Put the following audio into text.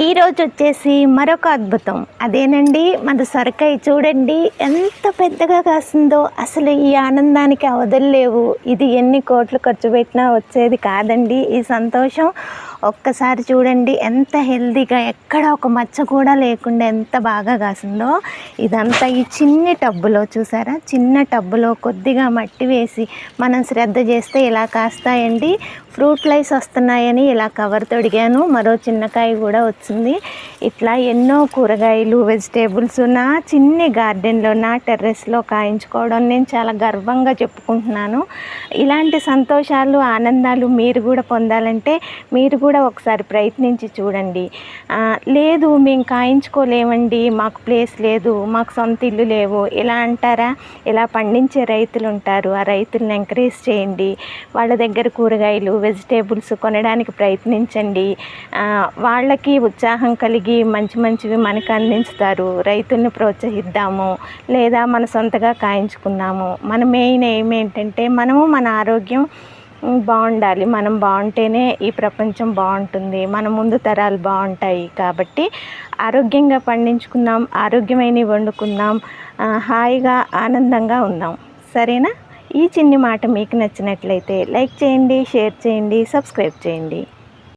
ఈరోజు వచ్చేసి మరొక అద్భుతం. అదేనండి మన సొరకాయ చూడండి ఎంత పెద్దగా కాసిందో. అసలు ఈ ఆనందానికి అవధులు ఇది ఎన్ని కోట్లు ఖర్చు పెట్టినా వచ్చేది కాదండి. ఈ సంతోషం ఒక్కసారి చూడండి ఎంత హెల్తీగా ఎక్కడ ఒక మచ్చ కూడా లేకుండా ఎంత బాగా కాసిందో. ఇదంతా ఈ చిన్న టబ్బులో చూసారా? చిన్న టబ్బులో కొద్దిగా మట్టి వేసి మనం శ్రద్ధ చేస్తే ఇలా కాస్తాయండి. ఫ్రూట్ ఫ్లైస్ వస్తున్నాయని ఇలా కవర్ తొడిగాను. మరో చిన్నకాయ కూడా వచ్చింది. ఇట్లా ఎన్నో కూరగాయలు వెజిటేబుల్స్ నా చిన్ని గార్డెన్లో నా టెర్రస్లో కాయించుకోవడం నేను చాలా గర్వంగా చెప్పుకుంటున్నాను. ఇలాంటి సంతోషాలు ఆనందాలు మీరు కూడా పొందాలంటే మీరు కూడా ఒకసారి ప్రయత్నించి చూడండి. లేదు మేము కాయించుకోలేమండి మాకు ప్లేస్ లేదు మాకు సొంత ఇల్లు లేవు. ఇలా అంటారా? ఇలా పండించే రైతులు ఉంటారు ఆ రైతులను ఎంకరేజ్ చేయండి. వాళ్ళ దగ్గర కూరగాయలు వెజిటేబుల్స్ కొనడానికి ప్రయత్నించండి. వాళ్ళకి ఉత్సాహం కలిగి మంచి మంచివి మనకు అందించుతారు. రైతుల్ని ప్రోత్సహిద్దాము. లేదా మన సొంతగా కాయించుకుందాము. మన మెయిన్ ఎయిమ్ ఏంటంటే మనము మన ఆరోగ్యం బాగుండాలి. మనం బాగుంటేనే ఈ ప్రపంచం బాగుంటుంది. మన ముందు తరాలు బాగుంటాయి కాబట్టి ఆరోగ్యంగా పండించుకుందాం ఆరోగ్యమైనవి వండుకుందాం హాయిగా ఆనందంగా ఉందాం. సరేనా? ఈ చిన్ని మాట మీకు నచ్చినట్లయితే లైక్ చేయండి షేర్ చేయండి సబ్స్క్రైబ్ చేయండి.